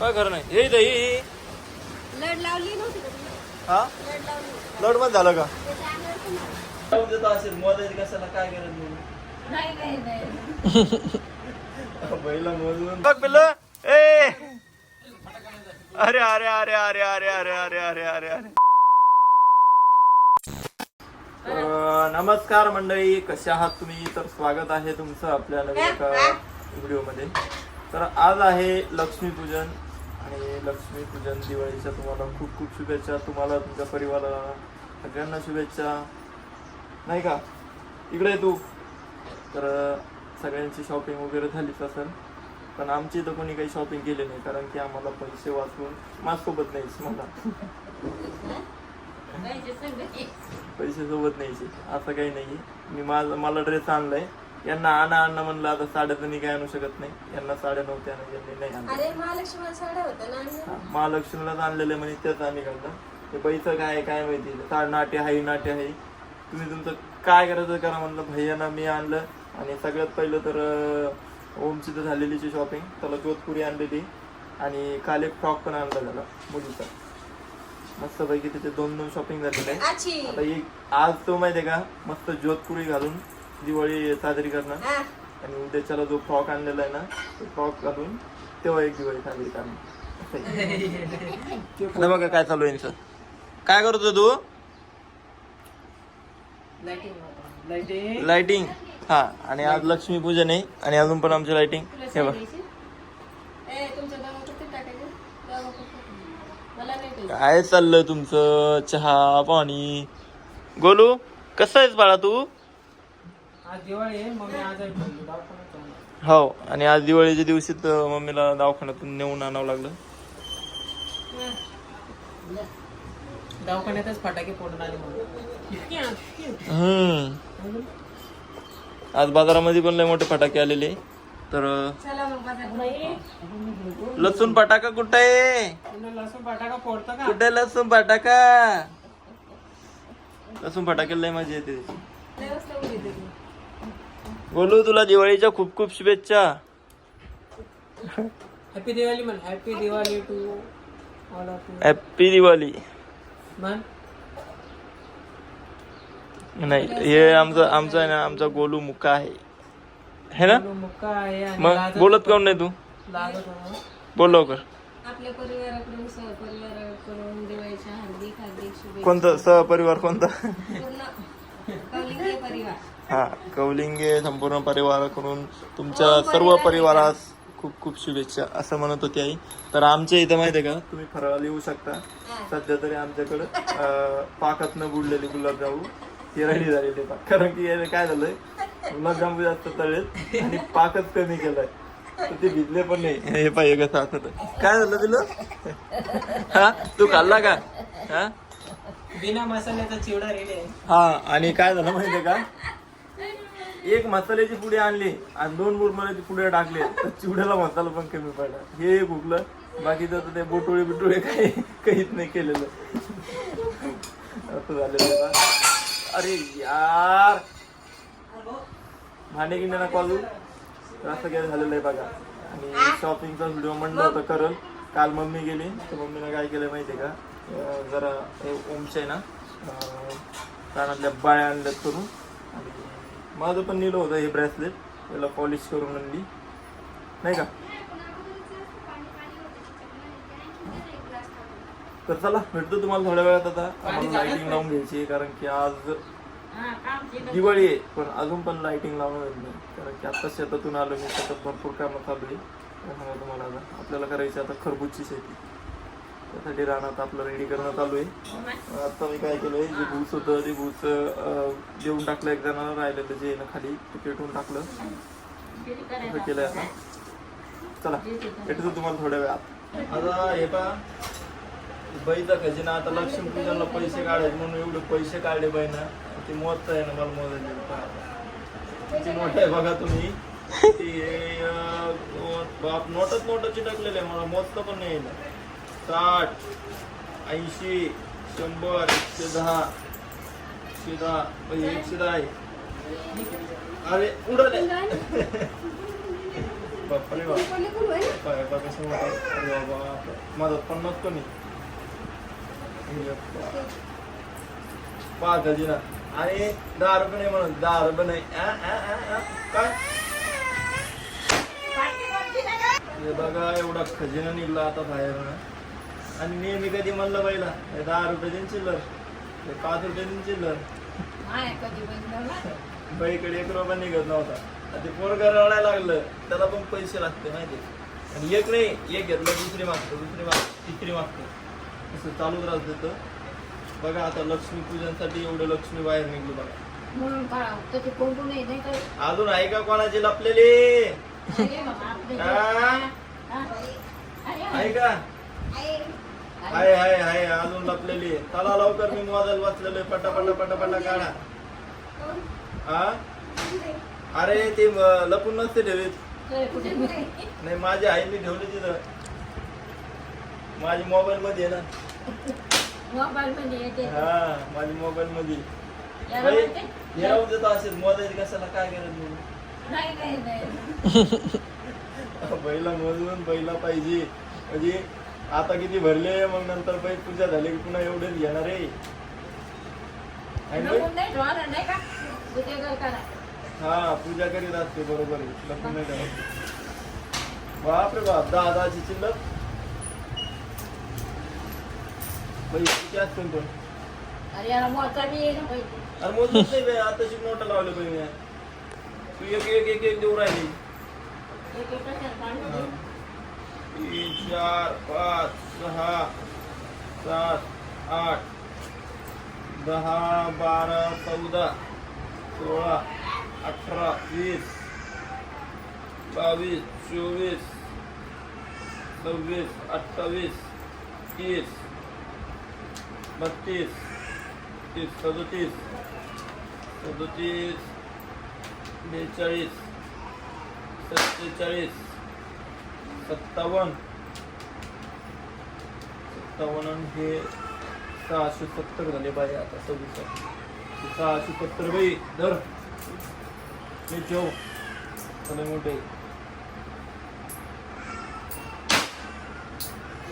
काय खरं नाही. हे इथं, हे हे. लढ लावली नव्हती का तुम्ही? हा? लढ लावली. लड पण झालं का? त्याच्या अंगावर पण. असेल मोदाची कशाला काय गरज नाही. नाही नाही बैला मोजून. बघ पिल्लं. ए! अरे अरे अरे अरे अरे अरे अरे अरे अरे अरे. तर, नमस्कार मंडळी कशा आहात तुम्ही? तर स्वागत आहे तुमचं आपल्या नवीन एका व्हिडिओमध्ये. तर आज आहे लक्ष्मीपूजन. आणि लक्ष्मीपूजन दिवाळीच्या तुम्हाला खूप खूप शुभेच्छा. तुम्हाला तुमच्या परिवाराला सगळ्यांना शुभेच्छा. नाही का? इकडे तू. तर सगळ्यांची शॉपिंग वगैरे झालीच असेल. पण आमची तर कोणी काही शॉपिंग केली नाही कारण की आम्हाला पैसे वाचून माझ्यासोबत नाहीच मला. पैसे सोबत नाहीचे असं काही नाही मी माझ मला ड्रेस आणलाय. यांना आणा आणा म्हणलं आता साड्या तर मी काय आणू शकत नाही. यांना साड्या नव्हत्या आणि यांनी नाही आणल्या. अरे महालक्ष्मी साड्या होत्या ना आणि हा, महालक्ष्मीलाच आणलेले म्हणे तेच आम्ही घालता. ते पैसा काय आहे, काय माहिती? साड नाट्य आहे नाट्य आहे. तुम्ही तुमचं काय करायचं करा म्हणलं भैयाना मी आणलं. आणि सगळ्यात पहिलं तर अं, ओमची तर झालेलीची शॉपिंग त्याला जोधपुरी आणलेली. आणि काल एक फ्रॉक पण आणला त्याला मुलीचा. मस्तपैकी त्याचे दोन दोन शॉपिंग झालेले. आहे आची आता एक आज तो माहितीये का मस्त जोधपुरी घालून दिवाळी साजरी करणार. हा. आणि उद्याच्याला जो फ्रॉक आणलेला आहे ना तो फ्रॉक घालून तेव्हा एक दिवाळी साजरी करणार. बघा काय चालू आहे यांचं. काय करतो तू? लाइटिंग हा आणि आज लक्ष्मी पूजन आहे. आणि अजून पण आमची लाइटिंग हे बघ. ए तुमच्या दमा किती टाकायचे? दमा किती? मला नाही पाहिजे. काय चाललंय तुमचं? चहा पाणी? गोलू कसं आहेस बाळा तू? आज दिवाळी आहे. हो आणि आज दिवाळीच्या दिवशी तर मम्मीला दवाखान्यातून नेऊन आणावं लागलं. दवाखान्यातच फटाके फोडून आले म्हणून. हम्म आज बाजारामध्ये पण लय मोठे फटाके आलेले. तर चला मग बाजार लसूण फटाका कुठं आहे? तुला लसूण फटाका फोडतं का? कुठे लसूण फटाका? लसूण फटाके लय मजा येते. त्याची. बोलू तुला दिवाळीच्या खूप खूप शुभेच्छा. हॅपी दिवाळी म्हण. Happy Diwali to all of you happy Diwali म्हण. नाही हे आमचं आमचं आहे ना आमचा गोलू मुक्का आहे. है ना? मुक्का आहे आणि मग लाजत बोलत काऊन नाही तू. बोल लवकर. आपल्या परिवाराकडून सहपरिवाराकडून दिवाळीच्या हार्दिक हार्दिक शुभेच्छा. कोणतं? सहपरिवार कोणता? पूर्ण परिवार. हा कौलिंगे संपूर्ण परिवाराकडून तुमच्या सर्व परिवारास खूप खूप शुभेच्छा असं म्हणत होती आई. तर आमच्या इथं माहिती आहे का तुम्ही फराळाला येऊ शकता. सध्या तरी आमच्याकडं अं, पाकात न बुडलेले गुलाबजामू ही रेडी झालेली पाक कारण की याने काय झालंय गुलाबजामू जास्त तळेत आणि पाकच कमी केलाय. तर ते भिजले पण नाही. हे पाहिजे कसं असं काय झालं तुला? हा? तू खाल्ला का? हा? बिना मसाल्याचा चिवडा रेडी आहे. हा आणि काय झालं माहितीये का? एक मसाल्याची पुडी आणली आणि दोन मुरमुऱ्याची पुढे टाकले. तर चिवड्याला मसाला पण कमी पडला. हे एक उठलं बाकीचं तर ते बोटोळे बिटोळे काही काहीच नाही केलेलं. असं झालेलं अरे यार! भांडे गिंड्यांना कॉल असं काय झालेलं आहे बघा. आणि शॉपिंगचा व्हिडिओ म्हणलं होतं करल काल मम्मी गेली. तर मम्मीनं काय केलं माहितीये का? जरा ओमचे ना कानातल्या बाळ्या आणल्यात करून. माझं पण नेलं होतं हे ब्रेसलेट त्याला पॉलिश करून आणली. नाही का? तर चला भेटतो तुम्हाला थोड्या वेळात आता. आम्हाला लाइटिंग लावून घ्यायची कारण की आज दिवाळी आहे पण अजून पण लाइटिंग लावणं होत नाही. कारण की आता शेतातून आलो मी शेतात भरपूर कामं चालू आहे. तुम्हाला आता आपल्याला करायची आता खरबूजची शेती. त्यासाठी रानात आपलं रेडी करणं चालू आहे. आता मी काय केलंय जे भूस होतं ते भूस अं, देऊन टाकलं एक जणांना राहिलेलं जे आहे ना खाली ते पेटवून टाकलं. असं केलंय आता. चला भेटतो तुम्हाला थोड्या वेळात. आता हे पा बाईचा खजिना आता लक्ष्मी पूजनला पैसे काढायचे म्हणून एवढे पैसे काढले बाई ना ते मोजत आहे ना मला मोजायचे किती मोठं आहे बघा तुम्ही. ते बाप नोटच नोट चिटकलेले आहे. मला मोजतं पण नाही येईल साठ ऐंशी शंभर एकशे दहा एकशे दहा म्हणजे एकशे दहा आहे. अरे उडाले बाप्पा रे बाप्पा बाप्पा कसं मोठा. अरे बाबा माझा पन्नास कोणी. पाहताजी ना आणि दहा रुपये नाही म्हणून. दहा रुपये नाही. काय? बघा एवढा खजिना निघला आता बाहेर आणि नेहमी कधी म्हणलं बाईला हे दहा रुपये देईन चिल्लर हे पाच रुपये देईन चिल्लर. माय कधी बंद बाईकडे एक रुपया निघत नव्हता. आता ते पोरगा रडायला लागलं त्याला पण पैसे लागते माहिती आणि एक नाही एक घेतलं दुसरी मागतो दुसरी मागतो तिसरी मागतो. असं चालूच राहत होतं बघा आता लक्ष्मी पूजनसाठी एवढं लक्ष्मी बाहेर निघलो बघा. अजून आहे का कोणाची लपलेली? हा? हा? आहे का? आहे आहे आहे अजून लपलेली. चला लवकर मी मोबाईल वाचलेलो आहे. पटा पटा पटा पटा काढा. हा? अरे ते म- लपून नसते ठेवीत. नाही. माझी आईने ठेवली तिथं. माझी मोबाईल मध्ये आहे ना. मोबाईल मध्ये हा माझी मोबाईल मध्ये? हे राहून देतो असेच. मोजायची कशाला काय गरज नाही. नाही नाही नाही. बैला मोजून बैला पाहिजे. म्हणजे आता किती भरले मग नंतर बाई पूजा झाली की पुन्हा एवढेच घेणार आहे बाई? हा पूजा करीत असते बरोबर आहे लपून नाही ठेवत बापरे बाप दहा दहाची चिल्लर बाई किती असते पण अरे नाही बाई आताशी नोट लावले पाहिजे तू एक एक एक एक देऊ राहिली एक एक कशाला काढून दे. तीन चार पाच सहा सात आठ दहा बारा चौदा सोळा अठरा वीस बावीस चोवीस सव्वीस अठ्ठावीस तीस बत्तीस तीस सदतीस सदतीस बेचाळीस सत्तेचाळीस सत्तावन्न. सत्तावन्न हे सहाशे सत्तर झाले बाई आता सव्वीस. सहाशे सत्तर बाई दर मी जेव. चला मोठे.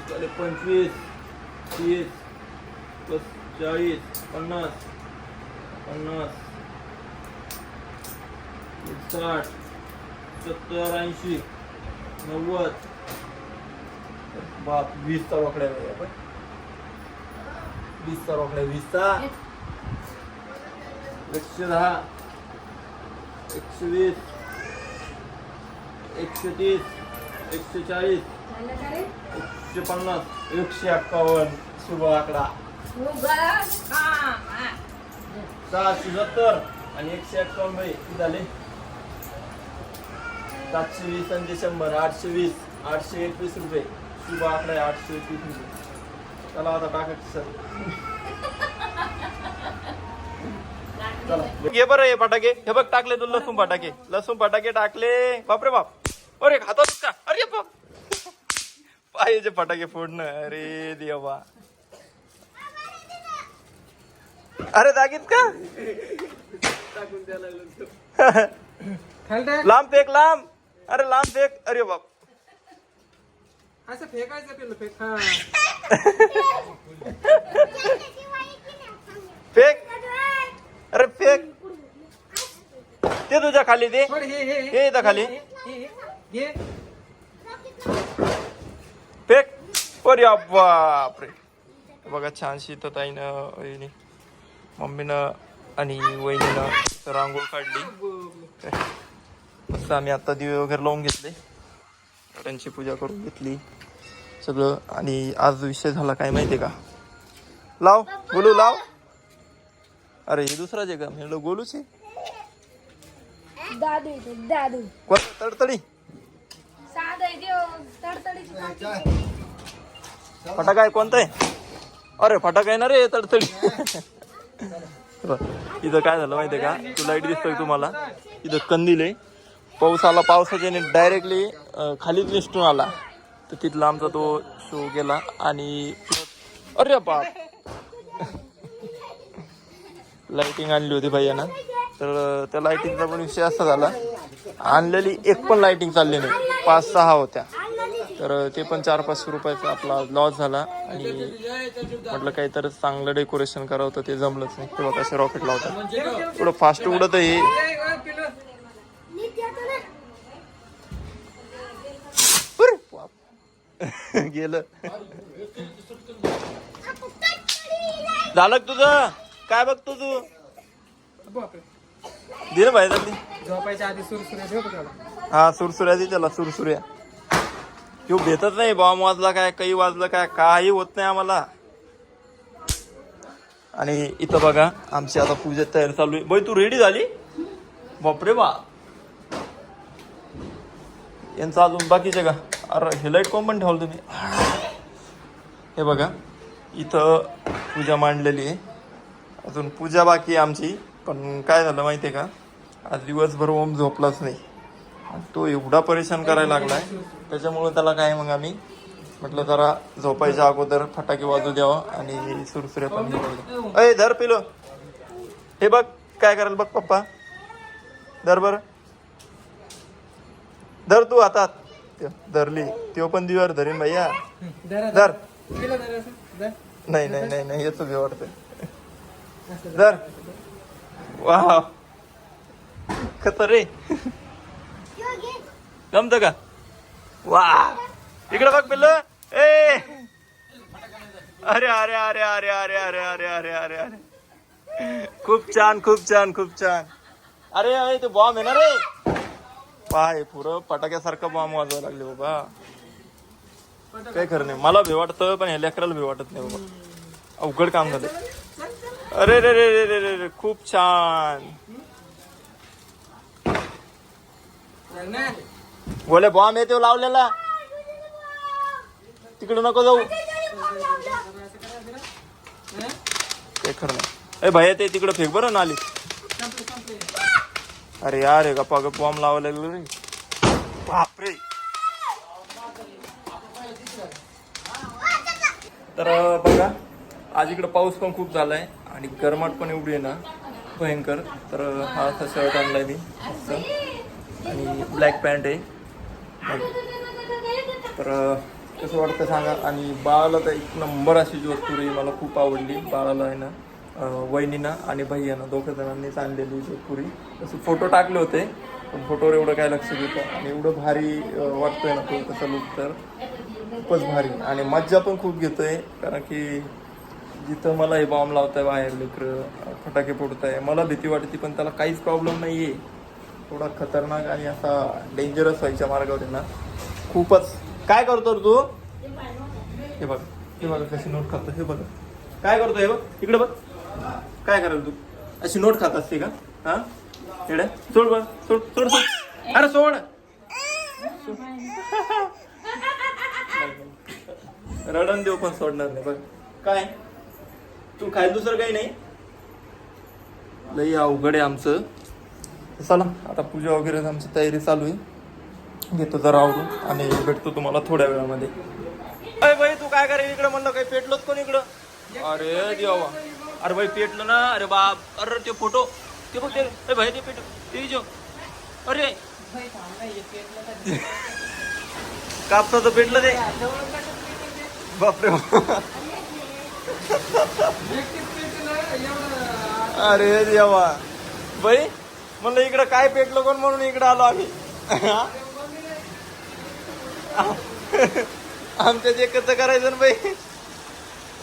झाले पंचवीस तीस प्लस चाळीस पन्नास पन्नास. साठ सत्तर ऐंशी. नव्वद. बाप वीसचा रोकड्या बाई. आपण वीसचा रोकड्या वीसचा. एकशे दहा. एकशे वीस. एकशे तीस. एकशे चाळीस? एकशे पन्नास. एकशे एक्कावन्न. शुभ आकडा. सहाशे सत्तर आणि एकशे किती झाले? सातशे वीस आणि शंभर आठशे वीस आठशे एकवीस रुपये. शुभ आकडा आहे आठशे एकवीस रुपये. चला आता टाकायचं सर चला. घे बरं हे फटाके. हे बघ टाकले तू लसूण फटाके. लसूण फटाके टाकले. बापरे बाप. अरे खातात का अरे बाप पाहिजे फटाके फोडणं. अरे देवा. अरे दागीत का? लांब फेक लांब. अरे लांब फेक. अरे बाप. असं फेकायचं पिल्लू फेक. हा. फेक. अरे फेक. ते तुझ्या खाली दे. थोडं हे हे हे इथं खाली. हे, हे, हे. घे. फेक. अरे बापरे. बघा छानशी तर ताईनं वहिनी. मम्मीनं आणि वहिनीनं रांगोळ काढली. मस्त आम्ही आता दिवे वगैरे लावून घेतले. त्यांची पूजा करून घेतली. सगळं. आणि आज विषय झाला काय माहितीये का? लाव गोलू लाव. अरे हे दुसराच आहे का? म्हणलं गोलूच आहे. दादू येते दादू. कोण? तडतडी. साधं आहे देव तडतडीची फटाका आहे कोणता आहे? अरे फटाका आहे ना रे तडतडी. इथं काय झालं माहितीये का? तू लाइट दिसतोय तुम्हाला. इथं कंदील आहे. पाऊस आला पावसाच्याने डायरेक्टली खालीच निसटून आला. तर तिथला आमचा तो शो गेला आणि अरे बाप. लाईटिंग आणली होती भैयानं. तर त्या लाईटिंगचा पण विषय असा झाला. आणलेली एक पण लाईटिंग चालली नाही. पाच सहा होत्या. तर ते पण चार पाचशे रुपयाचा आपला लॉस झाला. आणि म्हटलं काहीतरी चांगलं डेकोरेशन करावं तर ते जमलंच नाही. तेव्हा कसे रॉकेट लावतात. थोडं फास्ट उडत हे गेलं. झालं तुझं? काय बघतो तू बापरे. दे ना बाहेर जल्दी. झोपायच्या आधी सुरसुऱ्या हा सुरसुऱ्या दे त्याला सुरसुऱ्या. तो भेटत नाही बॉम्ब वाजला काय काही वाजलं काय काही होत नाही आम्हाला. आणि इथं बघा आमची आता पूजेत तयारी चालू आहे. बाई तू रेडी झाली? बापरे बा यांचं अजून बाकीचे का? अरे हे लाइट कोण पण ठेवलं तुम्ही. हे बघा इथं पूजा मांडलेली आहे. अजून पूजा बाकी आहे आमची. पण काय झालं माहिती आहे का? आज दिवसभर ओम झोपलाच नाही. आणि तो एवढा परेशान करायला लागला आहे त्याच्यामुळं त्याला काय मग आम्ही म्हटलं जरा झोपायच्या अगोदर फटाके वाजू द्यावं आणि सुरसुऱ्या पण अय धर पिलो. हे बघ काय करायला बघ पप्पा. धर बर. धर तू हातात. धरली त्यो पण दिवर धरीन भैया. धर. नाही नाही नाही नाही याच भीव वाटतंय धर. वा खतर. रे जमत का? वा इकडे बघ पिल्ल. ए. अरे अरे अरे अरे अरे अरे अरे अरे अरे अरे. खूप छान खूप छान खूप छान. अरे अरे ते बॉम्ब आहे ना रे? पाय पुरं फटाक्यासारखं बॉम्ब वाजवायला लागले बाबा. काय खरं नाही. मला भी वाटतं पण ह्या लेकराला भी वाटत नाही बाबा. अवघड काम झालं. अरे रे रे रे रे रे रे खूप छान. बोले बॉम्ब येतो हो लावलेला. तिकडे नको जाऊ. हं? खरं नाही. ए भैया ते तिकडे फेक बरं नाली अरे यार गप्पा गप्पा बॉम्ब लावायला लागलो रे. बापरे. तर बघा आज इकडं पाऊस पण खूप झालाय आणि गरमाट पण एवढी आहे ना भयंकर. तर हा असा शर्ट आणलाय मी आणि ब्लॅक पॅन्ट आहे. तर कसं वाटतं सांगा. आणि बाळाला तर एक नंबर अशी जी वस्तू रे मला खूप आवडली. बाळाला आहे ना वहिनीनं आणि भैयानं दोघं जणांनीच आणलेली जोधपुरी तसे फोटो टाकले होते. पण फोटोवर एवढं काय लक्ष देतं आणि एवढं भारी वाटतोय ना तो तसा लुक तर. खूपच भारी. आणि मज्जा पण खूप घेतोय कारण की जिथं मला हे बॉम्ब लावताय बाहेर लेकरं फटाके फोडताय मला भीती वाटते पण त्याला काहीच प्रॉब्लेम नाही आहे थोडा खतरनाक आणि असा डेंजरस व्हायच्या मार्गावर आहे ना. खूपच. काय करतो रे तू? हे बघ. हे बघा कशी नोट खातो हे बघ. काय करतो हे बघ? इकडे बघ. काय कराल तू? अशी नोट खात असते का? हा? इकडे सोड बघ सोड सोड सोड. अरे सोड. रडण देऊ पण सोडणार नाही बघ. काय? तू खायला दुसरं काही नाही? लई अवघड आहे आमचं. चला आता पूजा वगैरे आमची तयारी चालू आहे. घेतो जरा आवडून आणि भेटतो तुम्हाला थोड्या वेळामध्ये. अरे बाई तू काय करेल? इकडे म्हणलं काही पेटलोच कोण इकडं? अरे देवा. अरे भाई पेटलं ना अरे बाप अरे ते फोटो ते बघ ते भाई ते पेट ते जो अरे बाई, तर- कापसाचं पेटलं ते. बापरे अरे देवा. भाई म्हणलं इकडं काय पेटलं कोण म्हणून इकडं आलो आम्ही? आमच्या जे कसं करायचं ना बाई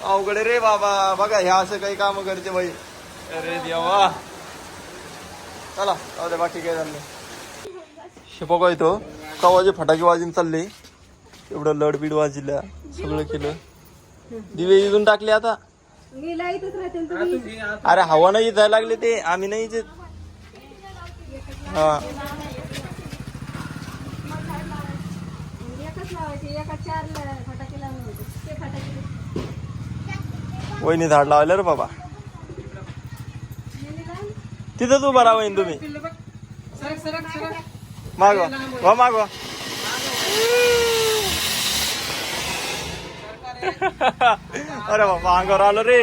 अवघड आहे रे बाबा. बघा ह्या असं काही काम करते बाई. अरे देवा. चला जाऊ दे बाकी काय झालं नाही. हे बघा इथं कवाचे फटाके वाजून चालले. एवढं लडबीड वाजिल्या सगळं केलं. दिवे इथून टाकले आता. अरे हवा नाही जायला लागले ते. आम्ही नाही इथे. हा. एकच लावायचे एका चार वहिनी झाड लावले रे बाबा. तिथंच उभा बरा वहिनी तुम्ही. मागवा. वा मागवा. अरे बाबा अंगावर आलो रे.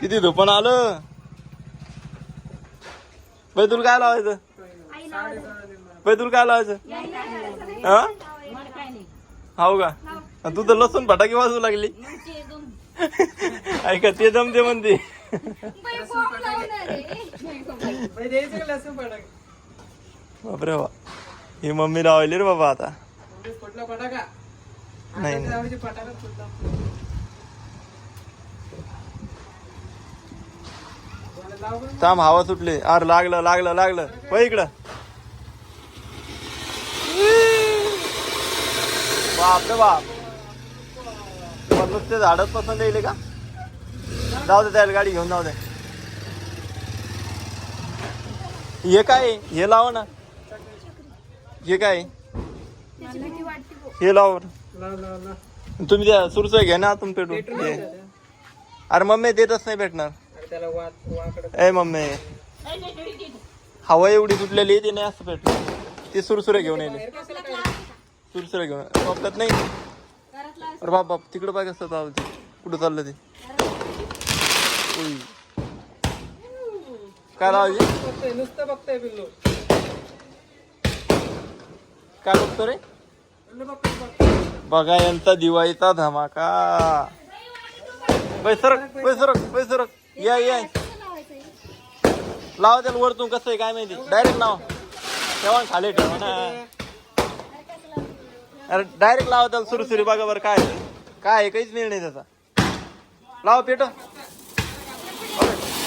किती धुपण आलं? तुला काय लावायचं? तुला काय लावायचं? हा? हो का? तू तर लसूण फटाकी वाजू लागली. ऐका ते जमते म्हणते? बापरे बा ही मम्मी लावली रे बाबा आता. नाही. थांब हवा सुटली. अरे लागलं लागलं लागलं. हो इकडं. बाप रे बाप. पण नुसते झाडच पसंत येईल का? जाऊ दे त्याला गाडी घेऊन जाऊ दे. हे काय? हे लाव ना. हे काय? हे लाव. तुम्ही त्या सुरसोय घ्या ना तुम पेटून पेट्रोल अरे मम्मी देतच नाही भेटणार. ए मम्मी. हवा एवढी सुटलेली आहे, ती नाही असं भेटणार. ती सुरसुरे घेऊन येईल. सुरसुरे घेऊन वापरत नाही. अरे बाप बाप तिकडं पाय कसं चाललं ते कुठं चाललं ते. उई. काय लावायचे बघतोय नुसतं बघतोय पिल्लू काय बघतो रे पिल्लू बघतोय बघतोय. बघा यांचा दिवाळीचा धमाका पैसरक पैसरक पैसरक या या? लावा त्याला वरतून कसं आहे काय माहिती डायरेक्ट लावा ठेवा खाली ठेवा ना? अरे डायरेक्ट लावा त्याला सुरू बघा बरं काय काय आहे काहीच निर्णय त्याचा. लावा पेट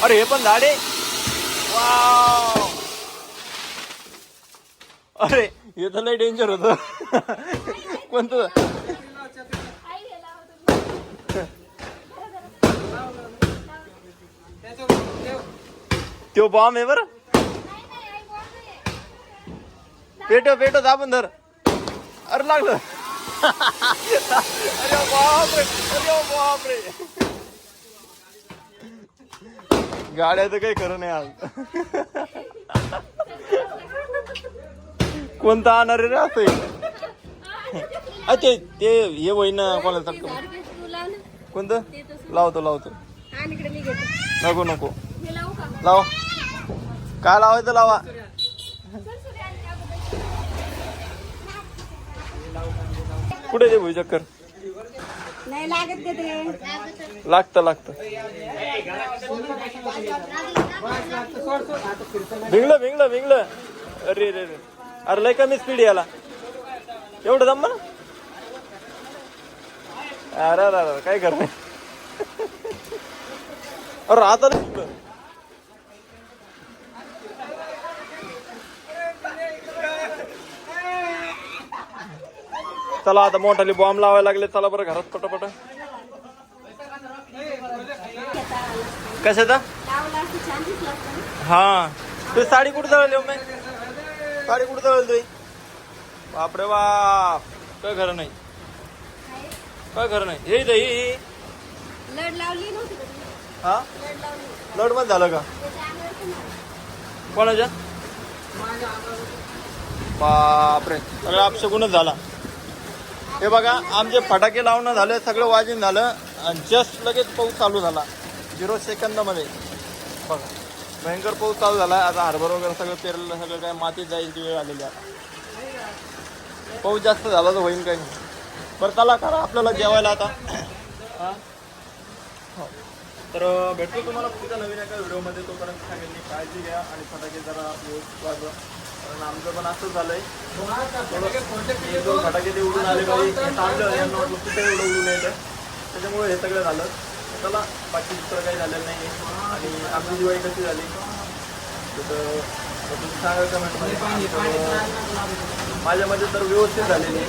अरे हे पण झाडे. वाव अरे हे तर लय डेंजर होत. कोणतं? त्यो तो बॉम्ब आहे बरं. पेटो पेटो दाबून धर. अरे लागलं अरे बापरे अरे बापरे गाड्या तर काही खरं नाही आज कोणता आणणार रे असं अ ते हे कोणाला लाव ना. कोणतं ते तसं. लावतो लावतो. नको नको लावू का? लाव काय लावायचं लावा सुरसुरी आणि त्याबद्दल. कुठे ते भुई चक्कर? नाही लागत का ते. लागतं नाही. भिंगलं भिंगलं भिंगलं. अरे रे रे अरे लय कमी स्पीड याला. एवढं दम ना अरे अरे काय कर अरे आता रे चला आता मोठाली बॉम्ब लावायला लागले. चला बरं घरात पटापट. ना. हा. तू साडी कुठं जळली हो मी साडी कुठं जळली तुझी? बापरे बाप. काय खरं नाही. काय खरं नाही. हे इथं, ही तुम्ही? लडमध्ये झालं का. कोणाच्या? बापरे. सगळं अपशगुनच झाला. हे बघा आमचे फटाके लावणं झालं सगळं वाजून झालं आणि जस्ट लगेच पाऊस चालू झाला. झिरो सेकंदामध्ये बघा भयंकर पाऊस चालू झाला. आता हरभर वगैरे सगळं पेरलं सगळं काय मातीत जायची वेळ आलेली आहे. पाऊस जास्त झाला तर होईल काही बरं चला करा आपल्याला जेवायला आता. हो. तर भेटतो तुम्हाला पुढच्या नवीन एका व्हिडिओमध्ये. तोपर्यंत सांगेल काळजी घ्या आणि फटाके जरा वाजवा. कारण आमचं पण असंच झालंय. हे दोन फटाके ते उडून आले पाहिजे हे यांना वाटलं कुठे एवढं उडून येतं त्याच्यामुळे हे सगळं झालं. चला बाकी दुसरं काही झालेलं नाही आणि आपली दिवाळी कशी झाली? तर तुम्ही सांगा कमेंटमध्ये मते तर व्यवस्थित झालेली मी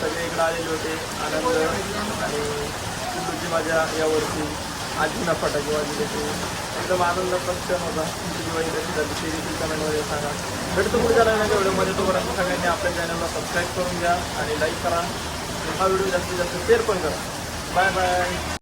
सगळे इकडे आलेले होते आनंद आणि माझ्या यावरती. आजीना फटाके वाजले ते एकदम आनंद क्षण होता. तुमची दिवाळी कशी झाली ते देखील कमेंटमध्ये सांगा. भेटतो पुढच्या नवीन व्हिडिओमध्ये. तोपर्यंत सगळ्यांनी आपल्या चॅनलला सबस्क्राईब करून घ्या आणि लाईक करा. हा व्हिडिओ जास्तीत जास्त शेअर पण करा. Bye bye